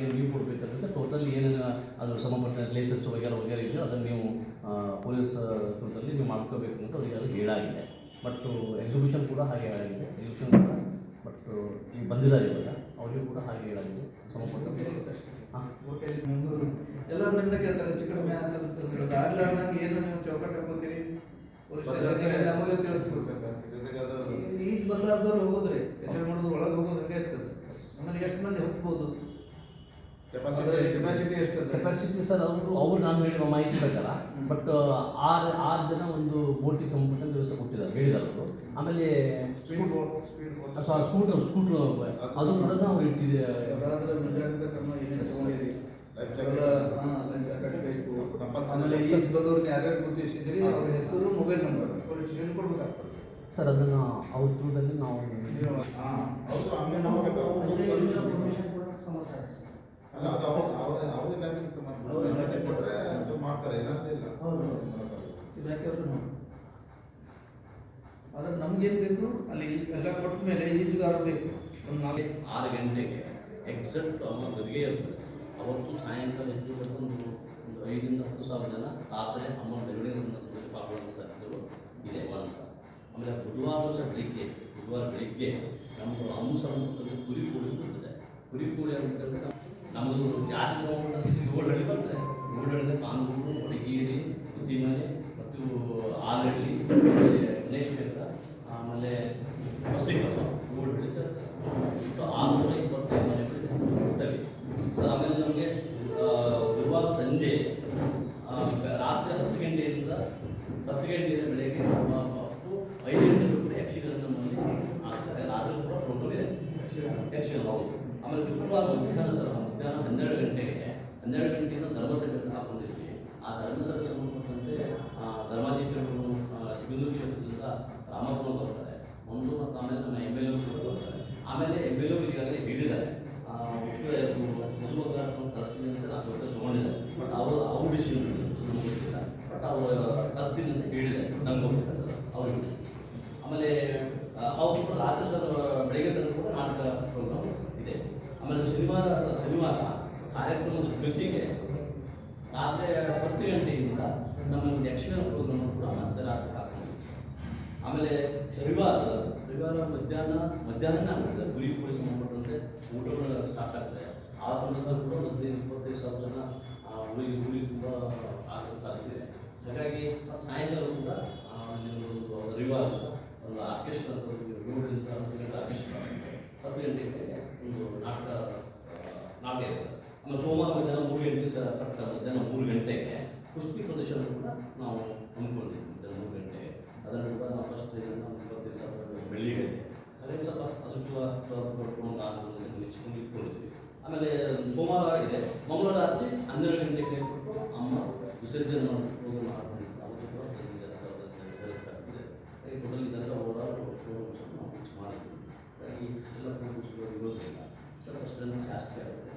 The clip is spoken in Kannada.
ನಾಳೆಗೆ ನೀವು ಕೊಡಬೇಕಾಗುತ್ತೆ ಟೋಟಲ್ ಏನೇನು ಅದು ಸಂಬಂಧಪಟ್ಟ ಲೈಸೆನ್ಸ್ ವಗೇರೆ ವಗೇರೆ ಇದೆಯೋ ಅದನ್ನು ನೀವು ಪೊಲೀಸ್ ಥ್ರೂದಲ್ಲಿ ನೀವು ಮಾಡ್ಕೋಬೇಕು ಅಂತ ಅವರಿಗೆಲ್ಲ ಹೇಳಾಗಿದೆ ಬಟ್ ಎಕ್ಸಿಬಿಷನ್ ಕೂಡ ಹಾಗೆ ಹೇಳಾಗಿದೆ ಎಕ್ಸಿಬಿಷನ್ ಕೂಡ ಬಟ್ ಈಗ ಬಂದಿದ್ದಾರೆ ಇವಾಗ. ಅವರಿಗೂ ಕೂಡ ಹಾಗೆ ಹೇಳಾಗಿದೆ ಸಂಬಂಧಪಟ್ಟ ಹಾಂ? ಎಲ್ಲರೂ ಕೇಳ್ತಾರೆ ಹೆಚ್ಚು ಕಡಿಮೆ ಆಗ್ತದೆ ಆಗ್ಲಾರ್ದಂಗೆ ಏನು ನೀವು ಚೌಕಟ್ಟು ಹಾಕೋತೀರಿ ನಮಗೆ ಈಜು ಅದು ಬರ್ಲಾರ್ದವ್ರು ಹೋಗೋದ್ರಿ ಎಂಜಾಯ್ ಮಾಡೋದು ಒಳಗೆ ಹೋಗೋದು ಹಂಗೆ ಇರ್ತದೆ. ಆಮೇಲೆ ಎಷ್ಟು ಮಂದಿ ಹತ್ಬೋದು? ಕೆಪಾಸಿಟಿ ಎಷ್ಟು ಕೆಪಾಸಿಟಿ ಸರ್ ಅವರು ಅವ್ರು ನಾನು ಹೇಳಿರುವ ಮಾಹಿತಿ ಪ್ರಕಾರ ಬಟ್ ಆರು ಆರು ಜನ ಒಂದು ಬೋಟಿಗೆ ಸಂಬಂಧಪಟ್ಟ ದಿವಸ ಕೊಟ್ಟಿದ್ದಾರೆ ಹೇಳಿದ್ದಾರೆ ಅವರು. ಆಮೇಲೆ ಸ್ಕೂಟರ್ ಸ್ಕೂಟರ್ ಅದು ಕೂಡ ನಾವು ಇಟ್ಟಿದ್ದೀವಿ. ಆಮೇಲೆ ಈಜ್ ಬಂದವ್ರನ್ನ ಯಾರ್ಯಾರು ಗುರುತಿಸಿದಿರಿ ಅವ್ರ ಹೆಸರು ಮೊಬೈಲ್ ನಂಬರ್. ಪೊಲೀಸ್ ಸ್ಟೇಷನ್ ಕೊಡ್ಬೇಕಾಗ್ತದೆ. ಸರ್ ಅದನ್ನು ಅವ್ರ ಥ್ರೂದಲ್ಲಿ ನಾವು ಆದ್ರೆ ನಮ್ಗೇನು ಬೇಕು? ಅಲ್ಲಿ ಎಲ್ಲ ಕೊಟ್ಟ ಮೇಲೆ ಈಜುಗಾರ ಬೇಕು. ಒಂದು ನಾಲ್ಕು ಆರು ಗಂಟೆಗೆ ಎಕ್ಸಾಕ್ಟ್ ಅವನ ಗದಿಗೆ ಇರ್ತದೆ ಅವತ್ತು ಸಾಯಂಕಾಲ ಎಷ್ಟು ಒಂದು ಒಂದು ಐದರಿಂದ ಹತ್ತು ಸಾವಿರ ಜನ ರಾತ್ರಿ ಅಮ್ಮ ಬೆಳವಣಿಗೆ ಸಂದರ್ಭದಲ್ಲಿ ಪಾಲ್ಗೊಳ್ಳುವಂಥ ಸಾಧ್ಯತೆಗಳು ಇದೆ ಒಂದು ಆಮೇಲೆ ಬುಧವಾರ ಸಹ ಬೆಳಿಗ್ಗೆ ಬುಧವಾರ ಬೆಳಿಗ್ಗೆ ನಮ್ಮದು ಅಮ್ಮ ಸಂಬಂಧಪಟ್ಟ ಕುರಿ ಕೋಳಿ ಬರ್ತದೆ ಕುರಿ ಕೋಳಿ ಅಂತ ನಮ್ಮದು ಜಾತಿ ಸಂಬಂಧಪಟ್ಟ ಏಳು ಹಳ್ಳಿ ಬರ್ತದೆ. ಏಳು ಹಳ್ಳಿ ಕಾನೂರು ಹೊಡಗೇರಿ ಉದ್ದಿಮನೆ ಮತ್ತು ಆಲಹಳ್ಳಿ ಗಣೇಶ ಕ್ಷೇತ್ರ ಆಮೇಲೆ ಮುಸ್ಲಿಂ ಏಳು ಹಳ್ಳಿ ಸರ್. ಒಟ್ಟು ಆರುನೂರ ಇಪ್ಪತ್ತೈದು ಮನೆಗಳಿದೆ ಸರ್ ಆಮೇಲೆ ನಮಗೆ ಗುರುವಾರ ಸಂಜೆ ರಾತ್ರಿ ಹತ್ತು ಗಂಟೆಯಿಂದ ಹತ್ತು ಗಂಟೆಯಿಂದ ಬೆಳಗ್ಗೆ ಐದು ಗಂಟೆ ಕೂಡ ಯಕ್ಷಗಾನ ನಮ್ಮಲ್ಲಿ ಆಗ್ತದೆ ರಾತ್ರಿ ಕೂಡ ಟೋಟಲ್ ಇದೆ. ಯಕ್ಷಗಾನ ಹೌದು ಆಮೇಲೆ ಶುಕ್ರವಾರ ಮಧ್ಯಾಹ್ನ ಸರ್? ಹನ್ನೆರಡು ಗಂಟೆಗೆ ಹನ್ನೆರಡು ಗಂಟೆಯಿಂದ ಧರ್ಮಸಭೆ ಅಂತ ಹಾಕೊಂಡಿದ್ವಿ. ಆ ಧರ್ಮಸಭೆ ಸಂಬಂಧಪಟ್ಟಂತೆ ಧರ್ಮಾಧಿಕಾರಿಗಳು ಸಿಗಂದೂರು ಕ್ಷೇತ್ರದಿಂದ ರಾಮಪುರ ಬರ್ತಾರೆ. ಒಂದು ಮತ್ತು ಆಮೇಲೆ ನಮ್ಮ ಎಂ ಎಲ್ ಕೂಡ ಬರ್ತಾರೆ. ಆಮೇಲೆ ಎಂ ಎಲ್ ಈಗಾಗಲೇ ಹೇಳಿದ್ದಾರೆ. ಮದುವೆ ಕಳಿಸ್ತೀನಿ ಅಂತ ನಾನು ದೊಡ್ಡ ತೊಗೊಂಡಿದ್ದಾರೆ. ಬಟ್ ಅವರು, ಅವ್ರ ಡಿಸಿಷನ್ ಗೊತ್ತಿಲ್ಲ. ಬಟ್ ಅವರು ಕರ್ಸ್ತೀನಿ ಅಂತ ಹೇಳಿದ್ದಾರೆ. ನಮ್ಗೆ ಗೊತ್ತಿಲ್ಲ. ಅವ್ರಿಗೆ ಆಮೇಲೆ ಅವರು ಸರ್ ಬೆಳಗ್ಗೆ ತಂದು ಕೂಡ ನಾಟಕ ಪ್ರೋಗ್ರಾಮ್ ಇದೆ. ಆಮೇಲೆ ಶನಿವಾರ ಶನಿವಾರ ಕಾರ್ಯಕ್ರಮದ ಜೊತೆಗೆ ರಾತ್ರಿ ಹತ್ತು ಗಂಟೆಯಿಂದ ನಮ್ಮ ಯಕ್ಷಗಾನ ಪ್ರೋಗ್ರಾಮ್ ಕೂಡ ಮತ್ತೆ ಹಾಕೊಂಡಿದ್ದೀವಿ ಆಮೇಲೆ ರವಿವಾರ ರವಿವಾರ ಮಧ್ಯಾಹ್ನ ಮಧ್ಯಾಹ್ನ ಆಗುತ್ತೆ ಗುರಿ ಕೋಳಿ ಸಂಬಂಧಪಟ್ಟಂತೆ ಊಟಗಳು ಸ್ಟಾರ್ಟ್ ಆಗ್ತದೆ. ಆ ಸಂದರ್ಭದಲ್ಲಿ ಕೂಡ ಒಂದು ಇಪ್ಪತ್ತೈದು ಸಾವಿರ ಜನ ಹುಡುಗಿ ಹುಡುಗಿ ತುಂಬ ಆಗೋ ಸಾಧ್ಯತೆ ಇದೆ. ಹಾಗಾಗಿ ಸಾಯಂಕಾಲ ಕೂಡ ರವಿವಾರ ಒಂದು ಆರ್ಕೆಸ್ಟ್ರಾ ಹತ್ತು ಗಂಟೆಗೆ ಒಂದು ನಾಟಕ ಸೋಮವಾರ ಮಧ್ಯಾಹ್ನ ಮೂರು ಗಂಟೆಗೆ ಸರ್ ಮಧ್ಯಾಹ್ನ ಮೂರು ಗಂಟೆಗೆ ಕುಸ್ತಿ ಪ್ರದೇಶವನ್ನು ಕೂಡ ನಾವು ಹಮ್ಮಿಕೊಂಡಿದ್ವಿ ಮಧ್ಯಾಹ್ನ ಮೂರು ಗಂಟೆಗೆ. ಅದನ್ನು ಕೂಡ ನಾವು ಫಸ್ಟ್ ನಾವು ಇಪ್ಪತ್ತು ದಿವಸ ಬೆಳಿಗ್ಗೆ ಅದೇ ಸ್ವಲ್ಪ ಅದಕ್ಕೆ ಕೊಟ್ಕೊಂಡು ನಾನು ನೆಚ್ಚಿಕೊಂಡು ಇಟ್ಕೊಂಡಿದ್ವಿ. ಆಮೇಲೆ ಸೋಮವಾರ ಆಗಿದೆ ಮಂಗಳವಾರ ರಾತ್ರಿ ಹನ್ನೆರಡು ಗಂಟೆಗೆ ಕೊಟ್ಟು ಅಮ್ಮ ವಿಸರ್ಜನೆ ಪ್ರೋಗ್ರಾಮ್ ಮಾಡಿಕೊಂಡಿದ್ದೆ ಅವರು ಕೂಡ ನಾವು ಫಿಕ್ಸ್ ಮಾಡಿದ್ವಿ. ಈ ಎಲ್ಲ ಪ್ರೋಗ್ರಾಮ್ಸ್ಗಳು ಸ್ವಲ್ಪ ಅಷ್ಟನ್ನು ಜಾಸ್ತಿ ಆಗುತ್ತೆ.